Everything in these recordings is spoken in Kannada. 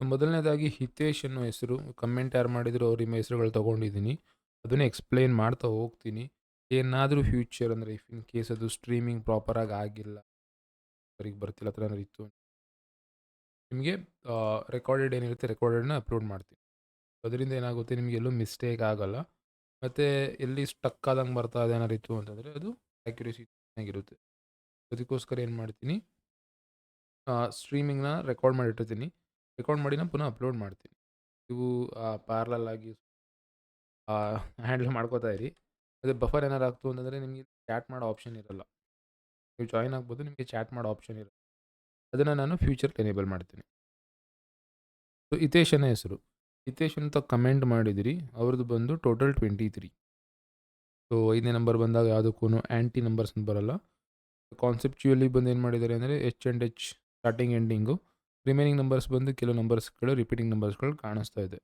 ಮೊದಲನೇದಾಗಿ ಹಿತೇಶ್ ಅನ್ನೋ ಹೆಸರು ಕಮೆಂಟ್ ಯಾರು ಮಾಡಿದ್ರು ಅವ್ರ ನಿಮ್ಮ ಹೆಸರುಗಳು ತೊಗೊಂಡಿದ್ದೀನಿ ಅದನ್ನೇ ಎಕ್ಸ್ಪ್ಲೇನ್ ಮಾಡ್ತಾ ಹೋಗ್ತೀನಿ. ಏನಾದರೂ ಫ್ಯೂಚರ್ ಅಂದರೆ ಇಫ್ ಇನ್ ಕೇಸ್ ಅದು ಸ್ಟ್ರೀಮಿಂಗ್ ಪ್ರಾಪರಾಗಿ ಆಗಿಲ್ಲ, ಸರಿಗೆ ಬರ್ತಿಲ್ಲ ಥರ ಇತ್ತು ನಿಮಗೆ ರೆಕಾರ್ಡೆಡ್ ಏನಿರುತ್ತೆ ರೆಕಾರ್ಡೆಡ್ನ ಅಪ್ಲೋಡ್ ಮಾಡ್ತೀನಿ. ಅದರಿಂದ ಏನಾಗುತ್ತೆ, ನಿಮಗೆ ಎಲ್ಲೂ ಮಿಸ್ಟೇಕ್ ಆಗಲ್ಲ. ಮತ್ತು ಎಲ್ಲಿ ಸ್ಟಕ್ ಆದಂಗೆ ಬರ್ತಾ ಇದೆ ಏನಾರು ಇತ್ತು ಅಂತಂದರೆ ಅದು ಆ್ಯಕ್ಯುರೇಸಿ ಚೆನ್ನಾಗಿರುತ್ತೆ. ಅದಕ್ಕೋಸ್ಕರ ಏನು ಮಾಡ್ತೀನಿ ಸ್ಟ್ರೀಮಿಂಗ್ನ ರೆಕಾರ್ಡ್ ಮಾಡಿಟ್ಟಿರ್ತೀನಿ. ರೆಕಾರ್ಡ್ ನಾನು ಪುನಃ ಅಪ್ಲೋಡ್ ಮಾಡ್ತೀನಿ. ನೀವು ಪಾರ್ಲಲ್ ಆಗಿ ಹ್ಯಾಂಡಲ್ ಮಾಡ್ಕೋತಾ ಇರಿ. ಅದು ಬಫರ್ ಏನಾರು ಆಗ್ತು ಅಂತಂದರೆ ನಿಮಗೆ ಚಾಟ್ ಮಾಡೋ ಆಪ್ಷನ್ ಇರಲ್ಲ. ನೀವು ಜಾಯಿನ್ ಆಗ್ಬೋದು, ನಿಮಗೆ ಚಾಟ್ ಮಾಡೋ ಆಪ್ಷನ್ ಇರಲ್ಲ. ಅದನ್ನು ನಾನು ಫ್ಯೂಚರ್ ಎನೇಬಲ್ ಮಾಡ್ತೀನಿ. ಸೊ ಹಿತೇಶನ ಹೆಸರು. ಹಿತೇಶ್ ಅಂತ ಕಮೆಂಟ್ ಮಾಡಿದಿರಿ. ಅವ್ರದ್ದು ಬಂದು ಟೋಟಲ್ ಟ್ವೆಂಟಿ ತ್ರೀ. ಸೊ, ಐದನೇ ನಂಬರ್ ಬಂದಾಗ ಯಾವುದಕ್ಕೂ ಆ್ಯಂಟಿ ನಂಬರ್ಸ್ ಅಂತ ಬರಲ್ಲ. ಕಾನ್ಸೆಪ್ಚುಯಲಿ ಬಂದು ಏನು ಮಾಡಿದ್ದಾರೆ ಅಂದರೆ H and H starting ending remaining numbers ಬಂದು ಕೆಲವು ನಂಬರ್ಸ್ಗಳು ರಿಪೀಟಿಂಗ್ ನಂಬರ್ಸ್ಗಳು ಕಾಣಿಸ್ತಾ ಇದೆ.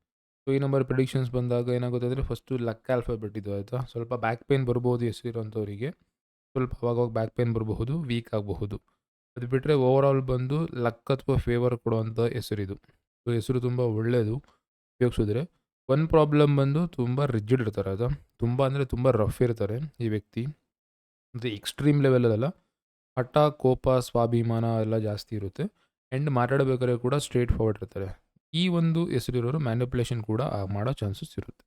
ಸೊ ಈ ನಂಬರ್ ಪ್ರಿಡಿಕ್ಷನ್ಸ್ ಬಂದಾಗ ಏನಾಗುತ್ತೆ ಅಂದರೆ ಫಸ್ಟು ಲಕ್ ಆಲ್ಫಾಬೆಟ್ ಇದು ಆಯಿತಾ? ಸ್ವಲ್ಪ ಬ್ಯಾಕ್ ಪೇನ್ ಬರ್ಬೋದು ಹೆಸರಿರೋಂಥವರಿಗೆ ಸ್ವಲ್ಪ ಅವಾಗವಾಗ ಬ್ಯಾಕ್ ಪೇನ್ ಬರಬಹುದು ವೀಕ್ ಆಗಬಹುದು. ಅದು ಬಿಟ್ಟರೆ ಓವರ್ ಆಲ್ ಬಂದು ಲಕ್ ಅಥವಾ ಫೇವರ್ ಕೊಡುವಂಥ ಹೆಸರಿದು. ಸೊ ಹೆಸರು ತುಂಬ ಒಳ್ಳೆಯದು ಉಪಯೋಗಿಸಿದ್ರೆ. ಒನ್ ಪ್ರಾಬ್ಲಮ್ ಬಂದು ತುಂಬ ರಿಜಿಡ್ ಇರ್ತಾರೆ ಅದು ತುಂಬ ಅಂದರೆ ತುಂಬ ರಫ್ ಇರ್ತಾರೆ ಈ ವ್ಯಕ್ತಿ. ಮತ್ತು ಎಕ್ಸ್ಟ್ರೀಮ್ ಲೆವೆಲಲ್ಲ ಹಠ, ಕೋಪ, ಸ್ವಾಭಿಮಾನ ಎಲ್ಲ ಜಾಸ್ತಿ ಇರುತ್ತೆ. ಆ್ಯಂಡ್ ಮಾತಾಡಬೇಕಾದ್ರೆ ಕೂಡ ಸ್ಟ್ರೇಟ್ ಫಾರ್ವರ್ಡ್ ಇರ್ತಾರೆ ಈ ಒಂದು ಹೆಸರಿರೋರು ಮ್ಯಾನಿಪುಲೇಷನ್ ಕೂಡ ಮಾಡೋ ಚಾನ್ಸಸ್ ಇರುತ್ತೆ.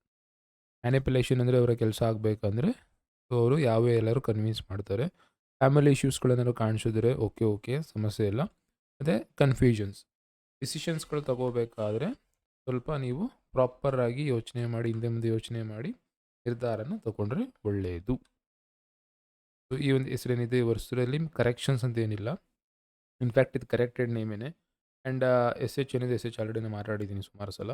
ಮ್ಯಾನಿಪುಲೇಷನ್ ಅಂದರೆ ಅವರ ಕೆಲಸ ಆಗಬೇಕಂದ್ರೆ ಅವರು ಯಾವ ಎಲ್ಲರೂ ಕನ್ವಿನ್ಸ್ ಮಾಡ್ತಾರೆ. ಫ್ಯಾಮಿಲಿ ಇಶ್ಯೂಸ್ಗಳೇನಾದ್ರು ಕಾಣಿಸಿದ್ರೆ ಓಕೆ ಓಕೆ ಸಮಸ್ಯೆ ಇಲ್ಲ. ಮತ್ತು ಕನ್ಫ್ಯೂಷನ್ಸ್ ಡಿಸಿಷನ್ಸ್ಗಳು ತಗೋಬೇಕಾದ್ರೆ ಸ್ವಲ್ಪ ನೀವು ಪ್ರಾಪರಾಗಿ ಯೋಚನೆ ಮಾಡಿ, ಹಿಂದೆ ಮುಂದೆ ಯೋಚನೆ ಮಾಡಿ ನಿರ್ಧಾರನ ತಗೊಂಡ್ರೆ ಒಳ್ಳೆಯದು ಸೊ ಈ ಒಂದು ಹೆಸರೇನಿದೆ ಈ ವರ್ಷದಲ್ಲಿ ಕರೆಕ್ಷನ್ಸ್ ಅಂತ ಏನಿಲ್ಲ. ಇನ್ಫ್ಯಾಕ್ಟ್ ಇದು ಕರೆಕ್ಟೆಡ್ ನೇಮೇನೆ ಆ್ಯಂಡ್ ಎಸ್ ಎಚ್ ಏನಿದೆ ಎಸ್ ಎಚ್ ಆಲ್ರೆಡಿ ನಾನು ಮಾತಾಡಿದ್ದೀನಿ ಸುಮಾರು ಸಲ.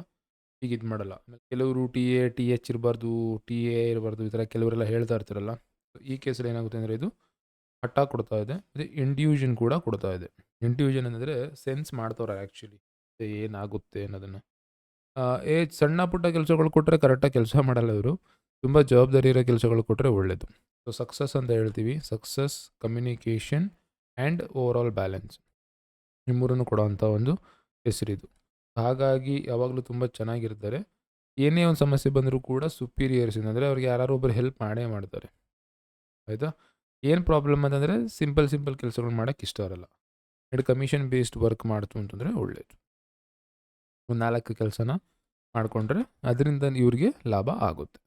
ಈಗ ಇದು ಮಾಡಲ್ಲ. ಕೆಲವರು ಟಿ ಎ ಟಿ ಎಚ್ ಇರಬಾರ್ದು ಟಿ ಎ ಇರಬಾರ್ದು, ಈ ಥರ ಕೆಲವರೆಲ್ಲ ಹೇಳ್ತಾ ಇರ್ತಾರಲ್ಲ. ಈ ಕೇಸಲ್ಲಿ ಏನಾಗುತ್ತೆ ಅಂದರೆ ಇದು ಹಠ ಕೊಡ್ತಾ ಇದೆ, ಮತ್ತು ಇಂಡ್ಯೂಷನ್ ಕೂಡ ಕೊಡ್ತಾ ಇದೆ. ಇಂಟ್ಯೂಷನ್ ಅಂದರೆ ಸೆನ್ಸ್ ಮಾಡ್ತವ್ರೆ ಆ್ಯಕ್ಚುಲಿ ಏನಾಗುತ್ತೆ ಅನ್ನೋದನ್ನು. ಏ, ಸಣ್ಣ ಪುಟ್ಟ ಕೆಲಸಗಳು ಕೊಟ್ಟರೆ ಕರೆಕ್ಟಾಗಿ ಕೆಲಸ ಮಾಡಲ್ಲ ಇವರು. ತುಂಬ ಜವಾಬ್ದಾರಿ ಇರೋ ಕೆಲಸಗಳು ಕೊಟ್ಟರೆ ಒಳ್ಳೆಯದು ಸೊ ಸಕ್ಸಸ್ ಅಂತ ಹೇಳ್ತೀವಿ. Success communication and overall balance ಈ ಮೂರನ್ನು ಕೊಡೋವಂಥ ಒಂದು ಹೆಸರಿದು. ಹಾಗಾಗಿ ಯಾವಾಗಲೂ ತುಂಬ ಚೆನ್ನಾಗಿರ್ತಾರೆ. ಏನೇ ಒಂದು ಸಮಸ್ಯೆ ಬಂದರೂ ಕೂಡ ಸುಪೀರಿಯರ್ಸ್ ಅಂದರೆ ಅವ್ರಿಗೆ ಯಾರು ಒಬ್ಬರು ಹೆಲ್ಪ್ ಮಾಡೇ ಮಾಡ್ತಾರೆ. ಆಯಿತಾ? ಏನು ಪ್ರಾಬ್ಲಮ್ ಅಂತಂದರೆ ಸಿಂಪಲ್ ಸಿಂಪಲ್ ಕೆಲಸಗಳು ಮಾಡೋಕ್ಕೆ ಇಷ್ಟ ಇರಲ್ಲ. ಎರಡು ಕಮಿಷನ್ ಬೇಸ್ಡ್ ವರ್ಕ್ ಮಾಡ್ತು ಅಂತಂದರೆ ಒಳ್ಳೆಯದು ಒಂದು ನಾಲ್ಕು ಕೆಲಸನ ಮಾಡಿಕೊಂಡ್ರೆ ಅದರಿಂದ ಇವ್ರಿಗೆ ಲಾಭ ಆಗುತ್ತೆ.